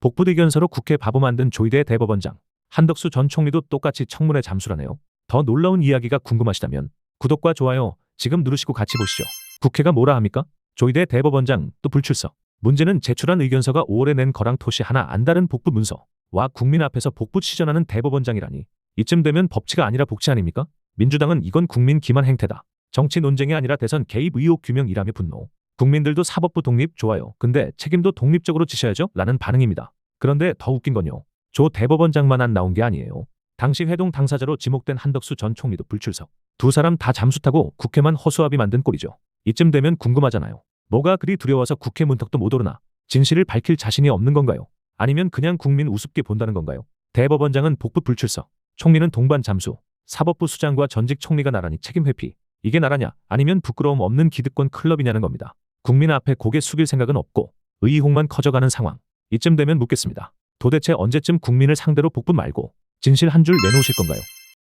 복부대견서로 국회 바보 만든 조희대 대법원장, 한덕수 전 총리도 똑같이 청문회 잠수라네요. 더 놀라운 이야기가 궁금하시다면 구독과 좋아요 지금 누르시고 같이 보시죠. 국회가 뭐라 합니까? 조희대 대법원장 또 불출석. 문제는 제출한 의견서가 5월에 낸 거랑 토시 하나 안 다른 복부 문서와 국민 앞에서 복부 치전하는 대법원장이라니. 이쯤 되면 법치가 아니라 복치 아닙니까? 민주당은 이건 국민 기만 행태다. 정치 논쟁이 아니라 대선 개입 의혹 규명이라며 분노. 국민들도 사법부 독립 좋아요. 근데 책임도 독립적으로 지셔야죠? 라는 반응입니다. 그런데 더 웃긴 건요. 조 대법원장만 안 나온 게 아니에요. 당시 회동 당사자로 지목된 한덕수 전 총리도 불출석. 두 사람 다 잠수 타고 국회만 허수아비 만든 꼴이죠. 이쯤 되면 궁금하잖아요. 뭐가 그리 두려워서 국회 문턱도 못 오르나? 진실을 밝힐 자신이 없는 건가요? 아니면 그냥 국민 우습게 본다는 건가요? 대법원장은 복부 불출석, 총리는 동반 잠수, 사법부 수장과 전직 총리가 나란히 책임 회피. 이게 나라냐? 아니면 부끄러움 없는 기득권 클럽이냐는 겁니다. 국민 앞에 고개 숙일 생각은 없고 의혹만 커져가는 상황. 이쯤 되면 묻겠습니다. 도대체 언제쯤 국민을 상대로 복부 말고 진실 한 줄 내놓으실 건가요?